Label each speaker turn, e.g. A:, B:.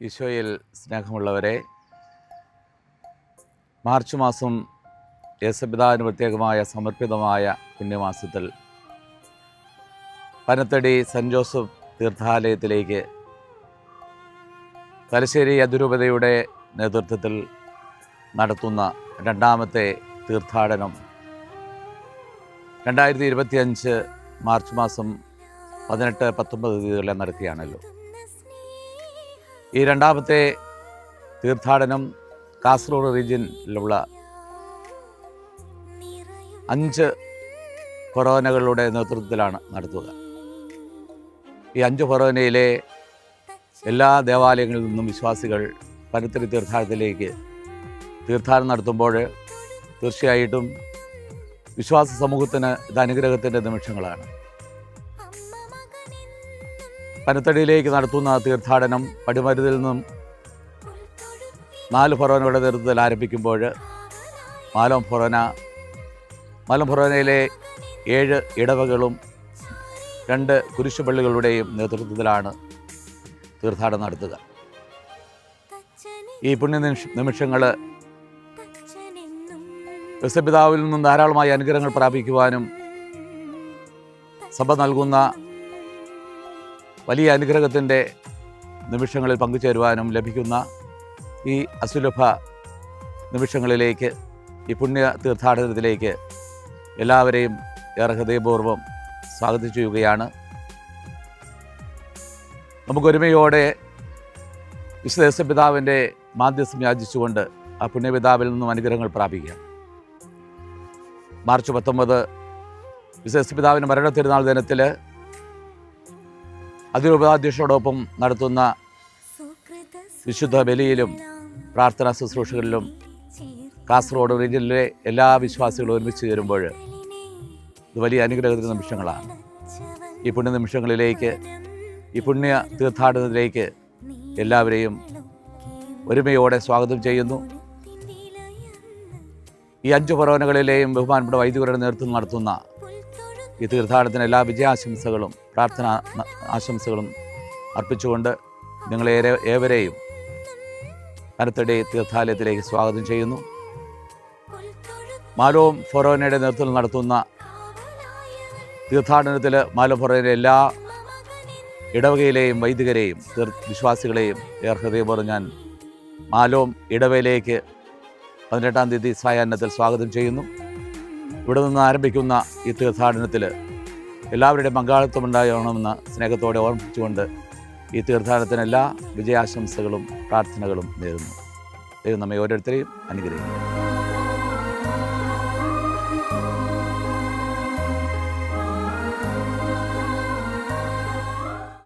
A: ഈശോയിൽ സ്നേഹമുള്ളവരെ മാർച്ച് മാസം യേശപിതാവിന് പ്രത്യേകമായ സമർപ്പിതമായ പുണ്യമാസത്തിൽ പനത്തടി സെന്റ് ജോസഫ് തീർത്ഥാലയത്തിലേക്ക് തലശ്ശേരി അതിരൂപതയുടെ നേതൃത്വത്തിൽ നടത്തുന്ന രണ്ടാമത്തെ തീർത്ഥാടനം രണ്ടായിരത്തി ഇരുപത്തിയഞ്ച് മാർച്ച് മാസം പതിനെട്ട് പത്തൊമ്പത് തീയതികളിൽ നടക്കുകയാണല്ലോ. ഈ രണ്ടാമത്തെ തീർത്ഥാടനം കാസർഗോഡ് റീജിയനിലുള്ള അഞ്ച് ഫൊറോനകളുടെ നേതൃത്വത്തിലാണ് നടത്തുക. ഈ അഞ്ച് ഫൊറോനയിലെ എല്ലാ ദേവാലയങ്ങളിൽ നിന്നും വിശ്വാസികൾ പനത്തിരി തീർത്ഥാടനത്തിലേക്ക് തീർത്ഥാടനം നടത്തുമ്പോൾ തീർച്ചയായിട്ടും വിശ്വാസ സമൂഹത്തിന് ഇത് അനുഗ്രഹത്തിന്റെ നിമിഷങ്ങളാണ്. പനത്തടിയിലേക്ക് നടത്തുന്ന തീർത്ഥാടനം പടിമരുതിൽ നിന്നും നാല് ഫൊറോനയുടെ നേതൃത്വത്തിൽ ആരംഭിക്കുമ്പോൾ മാലോം ഫൊറോന മാലോം ഫൊറോനയിലെ ഏഴ് ഇടവകളും രണ്ട് കുരിശുപള്ളികളുടെയും നേതൃത്വത്തിലാണ് തീർത്ഥാടനം നടത്തുക. ഈ പുണ്യ നിമിഷ നിമിഷങ്ങൾ യസപിതാവിൽ നിന്നും ധാരാളമായി അനുഗ്രഹങ്ങൾ പ്രാപിക്കുവാനും സഭ നൽകുന്ന വലിയ അനുഗ്രഹത്തിന്റെ നിമിഷങ്ങളിൽ പങ്കുചേരുവാനും ലഭിക്കുന്ന ഈ അസുലഭ നിമിഷങ്ങളിലേക്ക് ഈ പുണ്യ തീർത്ഥാടനത്തിലേക്ക് എല്ലാവരെയും ഏറെ ഹൃദയപൂർവം സ്വാഗതം ചെയ്യുകയാണ്. നമുക്കൊരുമയോടെ വിശുദ്ധ പിതാവിന്റെ മാധ്യസ്ഥം യാചിച്ചുകൊണ്ട് ആ പുണ്യപിതാവിൽ നിന്നും അനുഗ്രഹങ്ങൾ പ്രാപിക്കുക മാർച്ച് പത്തൊമ്പത് വിശ്വസ്ഥ പിതാവിന്റെ മരണ തിരുനാൾ ദിനത്തിൽ അതിരൂപാധ്യക്ഷയോടൊപ്പം നടത്തുന്ന വിശുദ്ധ ബലിയിലും പ്രാർത്ഥനാ ശുശ്രൂഷകളിലും കാസർഗോഡ് റീജിയനിലെ എല്ലാ വിശ്വാസികളും ഒരുമിച്ച് ചേരുമ്പോൾ ഇത് വലിയ അനുഗ്രഹത്തിന്റെ നിമിഷങ്ങളാണ്. ഈ പുണ്യ നിമിഷങ്ങളിലേക്ക് ഈ പുണ്യ തീർത്ഥാടനത്തിലേക്ക് എല്ലാവരെയും ഒരുമയോടെ സ്വാഗതം ചെയ്യുന്നു. ഈ അഞ്ച് ഫൊറോനകളിലെയും ബഹുമാനപ്പെട്ട വൈദികരുടെ നേതൃത്വം നടത്തുന്ന ഈ തീർത്ഥാടനത്തിന് എല്ലാ വിജയാശംസകളും പ്രാർത്ഥന ആശംസകളും അർപ്പിച്ചുകൊണ്ട് നിങ്ങളെ ഏവരെയും കനത്തടി തീർത്ഥാലയത്തിലേക്ക് സ്വാഗതം ചെയ്യുന്നു. മാലോം ഫൊറോനയുടെ നേതൃത്വത്തിൽ നടത്തുന്ന തീർത്ഥാടനത്തിൽ മാലോ ഫൊറോനയിലെ എല്ലാ ഇടവകയിലെയും വൈദികരെയും തീർ വിശ്വാസികളെയും ഏറെ ഹൃദയപൂർവം ഞാൻ മാലോം ഇടവയിലേക്ക് പതിനെട്ടാം തീയതി സായാഹ്നത്തിൽ സ്വാഗതം ചെയ്യുന്നു. ഇവിടെ നിന്ന് ആരംഭിക്കുന്ന ഈ തീർത്ഥാടനത്തിൽ എല്ലാവരുടെയും പങ്കാളിത്തം ഉണ്ടാകണമെന്ന് സ്നേഹത്തോടെ ഓർമ്മിപ്പിച്ചുകൊണ്ട് ഈ തീർത്ഥാടനത്തിന് എല്ലാ വിജയാശംസകളും പ്രാർത്ഥനകളും നേരുന്നു. ദൈവം നമ്മെ ഓരോരുത്തരെയും അനുഗ്രഹിക്കും